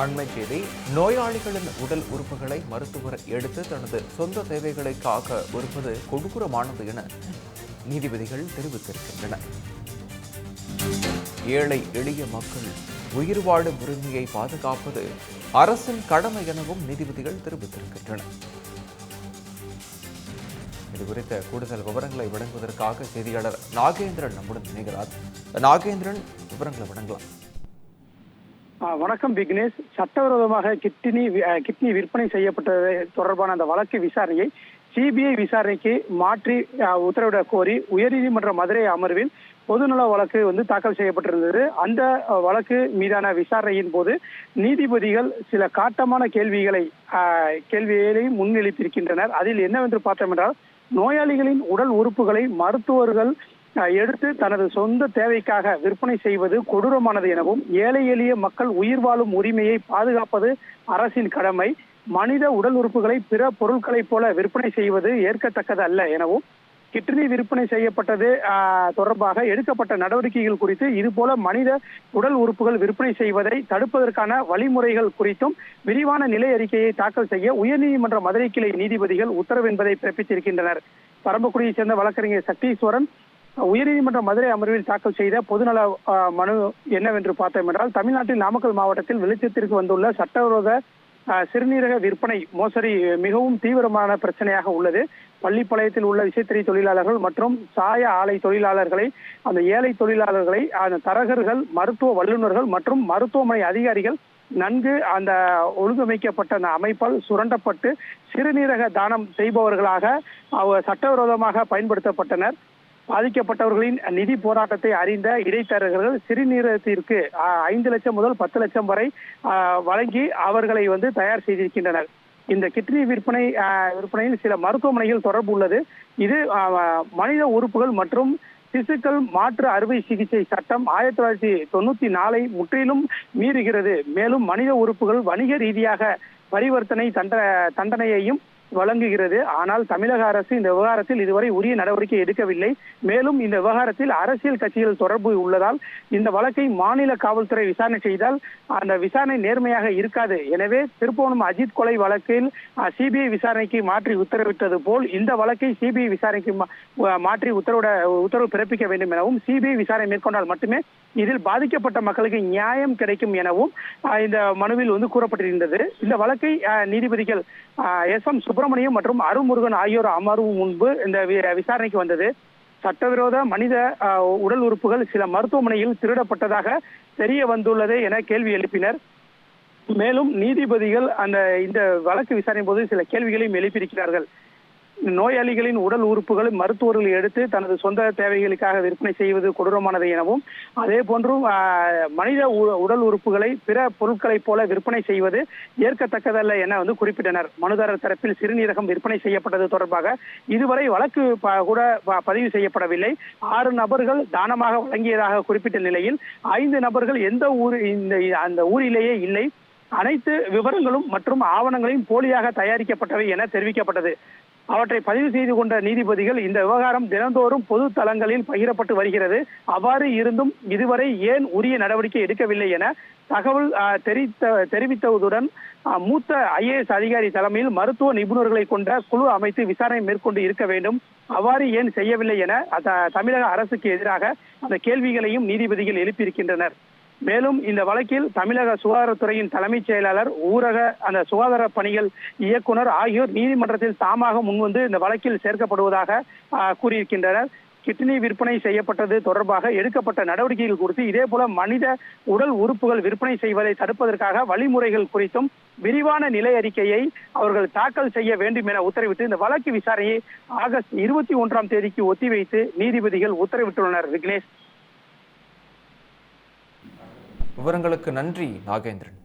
அண்மை செய்தி நோயாளிகளின் உடல் உறுப்புகளை மருத்துவர் எடுத்து தனது சொந்த தேவைகளை காக்க விருப்பது கொடூரமானது என நீதிபதிகள் தெரிவித்திருக்கின்றனர். ஏழை எளிய மக்கள் உயிர் வாழும் உரிமையை பாதுகாப்பது அரசின் கடமை எனவும் நீதிபதிகள் தெரிவித்திருக்கின்றனர். இது குறித்த கூடுதல் விவரங்களை வழங்குவதற்காக செய்தியாளர் நாகேந்திரன் நம்முடன் இணைகிறார். நாகேந்திரன் விவரங்களை வழங்கலாம். வணக்கம் விக்னேஷ். சட்டவிரோதமாக கிட்னி கிட்னி விற்பனை செய்யப்பட்டது தொடர்பான அந்த வழக்கு விசாரணையை சிபிஐ விசாரணைக்கு மாற்றி உத்தரவிட கோரி உயர்நீதிமன்ற மதுரை அமர்வில் பொதுநல வழக்கு வந்து தாக்கல் செய்யப்பட்டிருந்தது. அந்த வழக்கு மீதான விசாரணையின் போது நீதிபதிகள் சில காட்டமான கேள்விகளை கேள்விகளை முன்னிலைத்திருக்கின்றனர். அதில் என்னவென்று பார்த்தோம் என்றால் நோயாளிகளின் உடல் உறுப்புகளை மருத்துவர்கள் எடுத்து தனது சொந்த தேவைக்காக விற்பனை செய்வது கொடூரமானது எனவும் ஏழை எளிய மக்கள் உயிர் வாழும் உரிமையை பாதுகாப்பது அரசின் கடமை மனித உடல் உறுப்புகளை பிற பொருட்களைப் போல விற்பனை செய்வது ஏற்கத்தக்கது அல்ல எனவும் கிட்னி விற்பனை செய்யப்பட்டது தொடர்பாக எடுக்கப்பட்ட நடவடிக்கைகள் குறித்து இதுபோல மனித உடல் உறுப்புகள் விற்பனை செய்வதை தடுப்பதற்கான வழிமுறைகள் குறித்தும் விரிவான நிலை அறிக்கையை தாக்கல் செய்ய உயர்நீதிமன்ற மதுரை கிளை நீதிபதிகள் உத்தரவு என்பதை பிறப்பித்திருக்கின்றனர். பரம்பக்குடியைச் சேர்ந்த வழக்கறிஞர் சக்தீஸ்வரன் உயர்நீதிமன்ற மதுரை அமர்வில் தாக்கல் செய்த பொதுநல மனு என்னவென்று பார்த்தோம் என்றால் தமிழ்நாட்டில் நாமக்கல் மாவட்டத்தில் வெளிச்சத்திற்கு வந்துள்ள சட்டவிரோத ஆஹ், சிறுநீரக விற்பனை மோசடி மிகவும் தீவிரமான பிரச்சனையாக உள்ளது. பள்ளிப்பாளையத்தில் உள்ள விசைத்திரை தொழிலாளர்கள் மற்றும் சாய ஆலை தொழிலாளர்களை அந்த ஏழை தொழிலாளர்களை அந்த தரகர்கள் மருத்துவ வல்லுநர்கள் மற்றும் மருத்துவமனை அதிகாரிகள் நன்கு அந்த ஒழுங்கமைக்கப்பட்ட அந்த அமைப்பால் சுரண்டப்பட்டு சிறுநீரக தானம் செய்பவர்களாக அவர் சட்டவிரோதமாக பயன்படுத்தப்பட்டனர். பாதிக்கப்பட்டவர்களின் நிதி போராட்டத்தை அறிந்த இடைத்தரகர்கள் சிறுநீரகத்திற்கு ஐந்து லட்சம் முதல் பத்து லட்சம் வரை வழங்கி அவர்களை வந்து தயார் செய்திருக்கின்றனர். இந்த கிட்னி விற்பனை விற்பனையில் சில மருத்துவமனைகள் தொடர்பு உள்ளது. இது மனித உறுப்புகள் மற்றும் சிசுக்கள் மாற்று அறுவை சிகிச்சை சட்டம் ஆயிரத்தி தொள்ளாயிரத்தி தொண்ணூத்தி நாலை முற்றிலும் மீறுகிறது. மேலும் மனித உறுப்புகள் வணிக ரீதியாக பரிவர்த்தனை தண்ட தண்டனையையும் வழங்குகிறது. ஆனால் தமிழக அரசு இந்த விவகாரத்தில் இதுவரை உரிய நடவடிக்கை எடுக்கவில்லை. மேலும் இந்த விவகாரத்தில் அரசியல் கட்சிகள் தொடர்பு உள்ளதால் இந்த வழக்கை மாநில காவல்துறை விசாரணை செய்தால் அந்த விசாரணை நேர்மையாக இருக்காது. எனவே திருப்போணம் அஜித் கொலை வழக்கில் சிபிஐ விசாரணைக்கு மாற்றி உத்தரவிட்டது போல் இந்த வழக்கை சிபிஐ விசாரணைக்கு மா- மாற்றி உத்தரவிட உத்தரவு பிறப்பிக்க வேண்டும் எனவும் சிபிஐ விசாரணை மேற்கொண்டால் மட்டுமே இதில் பாதிக்கப்பட்ட மக்களுக்கு நியாயம் கிடைக்கும் எனவும் இந்த மனுவில் வந்து கூறப்பட்டிருந்தது. இந்த வழக்கை நீதிபதிகள் எஸ் எம் சுப்பிரமணியம் மற்றும் அருள்முருகன் ஆகியோர் அமர்வு முன்பு இந்த விசாரணைக்கு வந்தது. சட்டவிரோத மனித உடல் உறுப்புகள் சில மருத்துவமனையில் திருடப்பட்டதாக தெரிய வந்துள்ளது என கேள்வி எழுப்பினர். மேலும் நீதிபதிகள் அந்த இந்த வழக்கு விசாரணை போது சில கேள்விகளையும் எழுப்பியிருக்கிறார்கள். நோயாளிகளின் உடல் உறுப்புகளை மருத்துவர்கள் எடுத்து தனது சொந்த தேவைகளுக்காக விற்பனை செய்வது கொடூரமானது எனவும் அதே போன்றும் மனித உ- உடல் உறுப்புகளை பிற பொருட்களைப் போல விற்பனை செய்வது ஏற்கத்தக்கதல்ல என வந்து குறிப்பிட்டனர். மனுதாரர் தரப்பில் சிறுநீரகம் விற்பனை செய்யப்பட்டது தொடர்பாக இதுவரை வழக்கு ப- கூட பதிவு செய்யப்படவில்லை. ஆறு நபர்கள் தானமாக வழங்கியதாக குறிப்பிட்ட நிலையில் ஐந்து நபர்கள் எந்த ஊர் இந்த அந்த ஊரிலேயே இல்லை. அனைத்து விவரங்களும் மற்றும் ஆவணங்களையும் போலியாக தயாரிக்கப்பட்டவை என தெரிவிக்கப்பட்டது. அவற்றை பதிவு செய்து கொண்ட நீதிபதிகள் இந்த விவகாரம் தினந்தோறும் பொது தளங்களில் பகிரப்பட்டு வருகிறது. அவ்வாறு இருந்தும் இதுவரை ஏன் உரிய நடவடிக்கை எடுக்கவில்லை என தகவல் தெரிவித்த தெரிவித்ததுடன் ஆஹ், மூத்த ஐஏஎஸ் அதிகாரி தலைமையில் மருத்துவ நிபுணர்களை கொண்ட குழு அமைத்து விசாரணை மேற்கொண்டு இருக்க வேண்டும். அவ்வாறு ஏன் செய்யவில்லை என தமிழக அரசுக்கு எதிராக அந்த கேள்விகளையும் நீதிபதிகள் எழுப்பியிருக்கின்றனர். மேலும் இந்த வழக்கில் தமிழக சுகாதாரத்துறையின் தலைமைச் செயலாளர் ஊரக அந்த சுகாதார பணிகள் இயக்குனர் ஆகியோர் நீதிமன்றத்தில் தாமாக முன்வந்து இந்த வழக்கில் சேர்க்கப்படுவதாக கூறியிருக்கின்றனர். கிட்னி விற்பனை செய்யப்பட்டது தொடர்பாக எடுக்கப்பட்ட நடவடிக்கைகள் குறித்து இதே போல மனித உடல் உறுப்புகள் விற்பனை செய்வதை தடுப்பதற்காக வழிமுறைகள் குறித்தும் விரிவான நிலை அறிக்கையை அவர்கள் தாக்கல் செய்ய வேண்டும் என உத்தரவிட்டு இந்த வழக்கு விசாரணையை ஆகஸ்ட் இருபத்தி ஒன்றாம் தேதிக்கு ஒத்திவைத்து நீதிபதிகள் உத்தரவிட்டுள்ளனர். விக்னேஷ். விவரங்களுக்கு நன்றி நாகேந்திரன்.